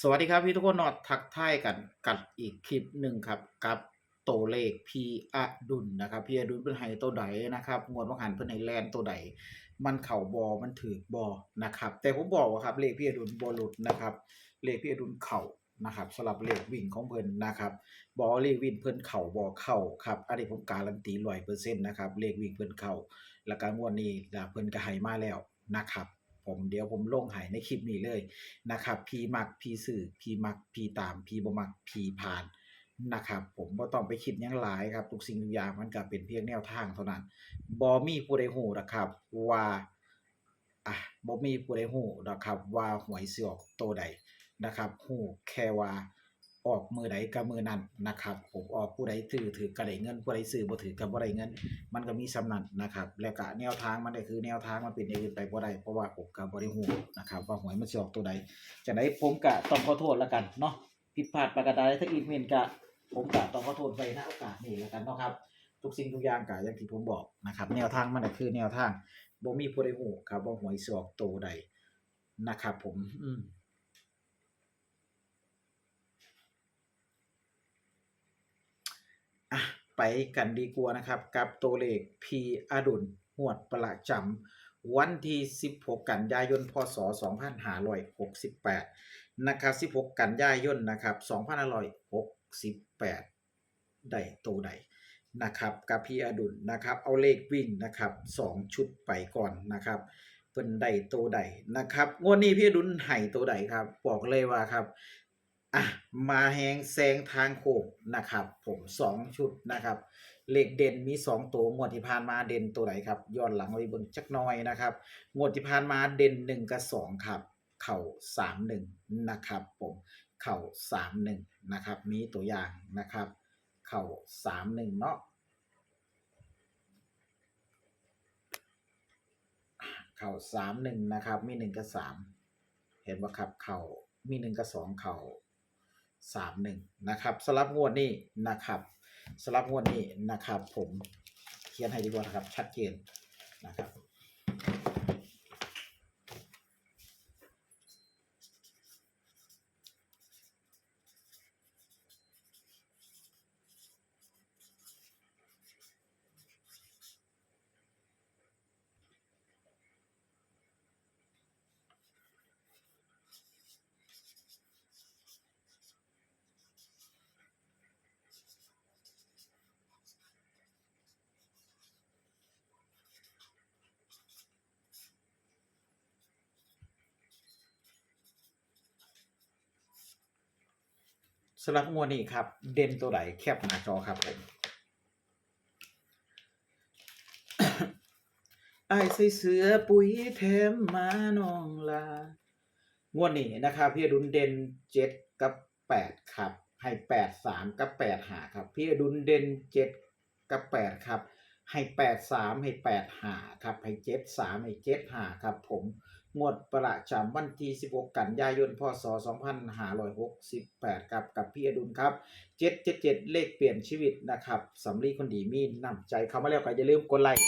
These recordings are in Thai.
สวัสดีครับพี่ทุกคนนอดทักทายกันกับอีกคลิปหนึ่งครับกับโตวเลขพีอดุลนะครับพีอดุลเป็นไห้ตัวใดนะครับงวดว่างหันเพิ่นให้แลนตัวใดมันเข่าบอมันถือบอนะครับ แต่ผมบอกว่าครับเลขพีอดุลบอหลุดนะครับเลขพีอดุลเข่านะครับสำหรับเลขวิ่งของเพิ่นนะครับบอเลขวิ่งเพิ่นเข่าบอเข่าครับอันนี้ผมการันตีร้อยเปอร์เซ็นต์นะครับเลขวิ่งเพิ่นเข่าแล้วก็งวดนี้ล่ะเพิ่นก็ให้มาแล้วนะครับ ผมเดี๋ยวผมลงหายในคลิปนี้เลยนะครับพีมักพีสื่อพีมักพีตามพีบมักพีผ่านนะครับผมบ่ต้องไปคิดยังหลายครับทุกสิ่งทุกอย่างมันก็เป็นเพียงแนวทางเท่านั้นบอมีผู้ใดฮู้หรอกครับ ว่าอะบอมีผู้ใดฮู้หรอกครับ ว่าหวยสิออกตัวใดนะครับหูแค่ว่า ออกมือใดก็มือนั้นนะครับผมออกผู้ใดถือถือก็ไดเงินผู้ใดซื้อบ่ถือก็บ่ได้เงิน มันก็มีสำนันนะครับ แล้วก็แนวทางมันก็คือแนวทางมันเป็นอย่างอื่นไปบ่ได้เพราะว่าผมก็บ่ได้ฮู้นะครับ ว่าหวยมันสิออกตัวใดจังไดผมก็ต้องขอโทษแล้วกันเนาะผิดพลาดประการใดถ้าอีกเมนก็ผมก็ต้องขอโทษไปณโอกาสนี้แล้วกันเนาะครับ ทุกสิ่งทุกอย่างก็อย่างที่ผมบอกนะครับ แนวทางมันก็คือแนวทางบ่มีผู้ใดฮู้ครับว่าหวยสิออกตัวใดนะครับ ผมอืมอะ ไปกันดีกว่านะครับ กับตัวเลข P อดุลหวดประจำวันที่ 16 กันยายน พศ 2568 นะครับ 16 กันยายน นะครับ2568 ได้ตัวใดนะครับกับพีอดุลนะครับ เอาเลขวิ่งนะครับ 2 ชุดไปก่อนนะครับเพิ่นได้ตัวใดนะครับงวดนี้พี่อดุลให้ตัวใดครับ บอกเลยว่าครับ อะมาแหงแซงทางโค้งนะครับ ผม2ชุดนะครับเลขเด่นมี2ตัวงวดที่ผ่านมาเด่นตัวไหนครับย้อนหลังไว้เบิ่งจักหน่อยนะครับงวดที่ผ่านมาเด่น1กับ2ครับ เข่า3 1นะครับ ผมเข่า3 1นะครับ มีตัวอย่างนะครับ เข่า3 1เนาะเข่า3 1นะครับ มี1กับ3เห็นบ่ครับ เข่ามี1กับ2เข่า สามหนึ่งนะครับสลับงวดนี้นะครับสลับงวดนี้นะครับ ผมเขียนให้ดีกว่านครับชัดเจนนะครับ สำหรับงวดนี้ครับ เด่นตัวไหนแคบหน้าจอครับผมไอ้ใส่เสื้อปุ๋ยแถมมาน้องลางวดนี้นะครับ พี่อดุลเด่นเจ็ดกับแปดครับ ให้แปดสามกับแปดหาครับ พี่อดุลเด่นเจ็ดกับแปดครับ ให้แปดสามให้แปดหาครับให้เจ็ดสามให้เจ็ดหาครับผมงวดประจำวันที่ 16 กันยายน พศ 2568 ครับ กับพี่อดุลครับ 777 เลขเปลี่ยนชีวิตนะครับสำลีคนดีมีน้ำใจเข้ามาแล้วก็อย่าลืมกดไลค์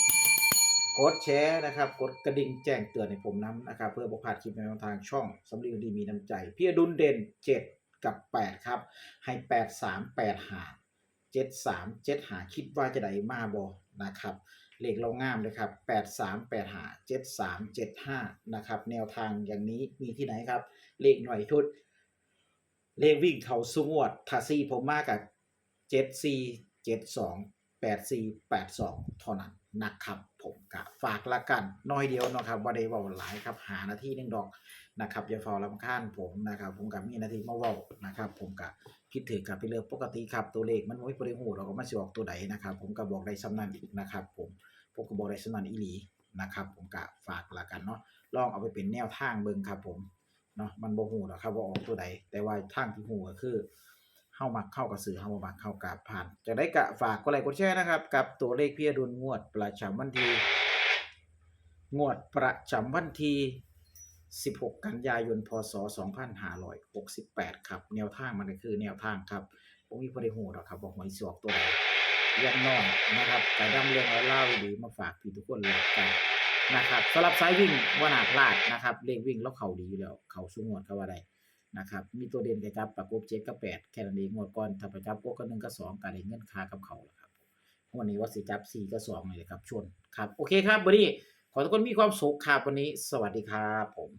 กดแชร์นะครับ กดกระดิ่งแจ้งเตือนให้ผมน้ำนะครับ เพื่อบอกพาดคลิปในทางช่องสำลีคนดีมีน้ำใจ พี่อดุลเด่น 7 กับ 8 ครับ ให้ 8 3 8หา7 3 7หาคิดว่าจะได้มาบอ นะครับเลขเรางามเลยครับ 8 3 8หา7 3 7 5 นะครับ แนวทางอย่างนี้มีที่ไหนครับ เลขหน่วยชุด เลขวิ่งเขาสูงวดทาซี่ผมมากกับเจ็ดสี่เจ็ดสองแปดสี่แปดสองเท่านั้น นะครับผมกะฝากละกันน้อยเดียวนะครับว่าได้เว้าหลายครับหาหน้าทีหนึงดอกนะครับอย่าเฝ้าลำคาญผมนะครับ ผมกับมีหน้าที่มาเว้านะครับ ผมกะคิดถือกับไปเรือปกติครับตัวเลขมันไม่ได้หูเราก็มาสิออกตัวใดนะครับ ผมก็บอกได้สำนันอีกนะครับ ผมผมก็บอกได้สำนันอีหลีนะครับผมกะฝากละกันเนาะลองเอาไปเป็นแนวทางเบิ่งครับผมเนาะมันบ่ฮู้หรอกครับว่าออกตัวใดแต่ว่าทางที่ฮู้ก็คือ เฮามักเข้ากับสื่อเฮามักเข้ากับผ่าน จะได้กะฝากกดไลค์กดแชร์นะครับ กับตัวเลขพี่อดุลงวดประจำวันที่งวดประจำวันที่ 16 กันยายน พศ 2568 ครับ แนวทางมันก็คือแนวทางครับผมมีบ่ได้ฮู้หรอกครับว่าหวยสิออกตัวยังน้อยนะครับก็นํเรื่องเล่าดีมาฝากพี่ทุกคนเลยกันนะครับสำหรับสายวิ่งว่านาพลาดนะครับเลขวิ่งแล้วเขาดีอยู่แล้ว เขาสูงวดก็ว่าได้ นะครับ มีตัวเด่นกับจับประกบเจ็ดกับแปดแค่นั้นเองงวดก่อนถ้าประจับกบกับหนึ่งกับสองก็ได้เงินค่ากับเขาแล้วครับวันนี้ว่าสิจับสี่กับสองเละครับชนครับ โอเคครับวันนี้ขอทุกคนมีความสุขครับวันนี้ สวัสดีครับผม